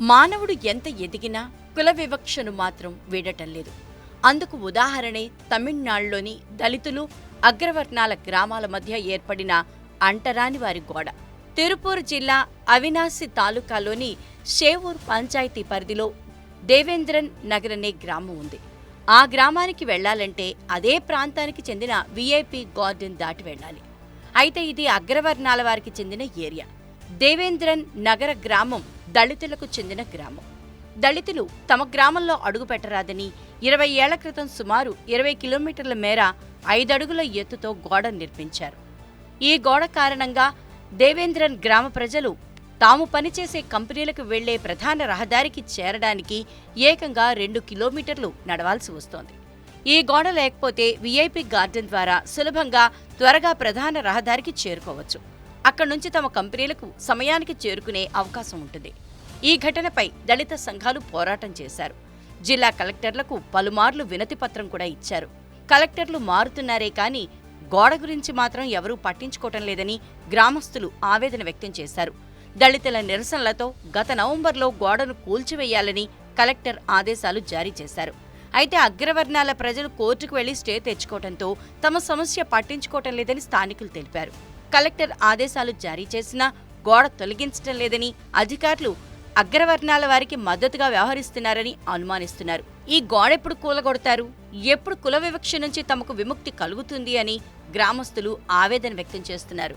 మానవుడు ఎంత ఎదిగినా కుల వివక్షను మాత్రం వీడటం లేదు. అందుకు ఉదాహరణే తమిళనాడులోని దళితులు అగ్రవర్ణాల గ్రామాల మధ్య ఏర్పడిన అంటరాని వారి గోడ. తిరుపూర్ జిల్లా అవినాశి తాలూకాలోని షేవూర్ పంచాయతీ పరిధిలో దేవేంద్రన్ నగర్ అనే గ్రామం ఉంది. ఆ గ్రామానికి వెళ్ళాలంటే అదే ప్రాంతానికి చెందిన విఐపి గార్డెన్ దాటి వెళ్ళాలి. అయితే ఇది అగ్రవర్ణాల వారికి చెందిన ఏరియా. దేవేంద్రన్ నగర గ్రామం దళితులకు చెందిన గ్రామం. దళితులు తమ గ్రామంలో అడుగు పెట్టరాదని ఇరవై ఏళ్ళ క్రితం సుమారు ఇరవై కిలోమీటర్ల మేర ఐదడుగుల ఎత్తుతో గోడ నిర్మించారు. ఈ గోడ కారణంగా దేవేంద్రన్ గ్రామ ప్రజలు తాము పనిచేసే కంపెనీలకు వెళ్ళే ప్రధాన రహదారికి చేరడానికి ఏకంగా రెండు కిలోమీటర్లు నడవాల్సి వస్తోంది. ఈ గోడ లేకపోతే వీఐపీ గార్డెన్ ద్వారా సులభంగా త్వరగా ప్రధాన రహదారికి చేరుకోవచ్చు. అక్కడి నుంచి తమ కంపెనీలకు సమయానికి చేరుకునే అవకాశం ఉంటుంది. ఈ ఘటనపై దళిత సంఘాలు పోరాటం చేశారు. జిల్లా కలెక్టర్లకు పలుమార్లు వినతి పత్రం కూడా ఇచ్చారు. కలెక్టర్లు మారుతున్నారే కానీ గోడ గురించి మాత్రం ఎవరూ పట్టించుకోవటం లేదని గ్రామస్తులు ఆవేదన వ్యక్తం చేశారు. దళితుల నిరసనలతో గత నవంబర్లో గోడను కూల్చివేయాలని కలెక్టర్ ఆదేశాలు జారీ చేశారు. అయితే అగ్రవర్ణాల ప్రజలు కోర్టుకు వెళ్ళి స్టే తెచ్చుకోవడంతో తమ సమస్య పట్టించుకోవటం లేదని స్థానికులు తెలిపారు. కలెక్టర్ ఆదేశాలు జారీ చేసినా గోడ తొలగించడం లేదని అధికారులు అగ్రవర్ణాల వారికి మద్దతుగా వ్యవహరిస్తున్నారని అనుమానిస్తున్నారు. ఈ గోడ ఎప్పుడు కూలగొడతారు? ఎప్పుడు కుల వివక్ష నుంచి తమకు విముక్తి కలుగుతుంది అని గ్రామస్తులు ఆవేదన వ్యక్తం చేస్తున్నారు.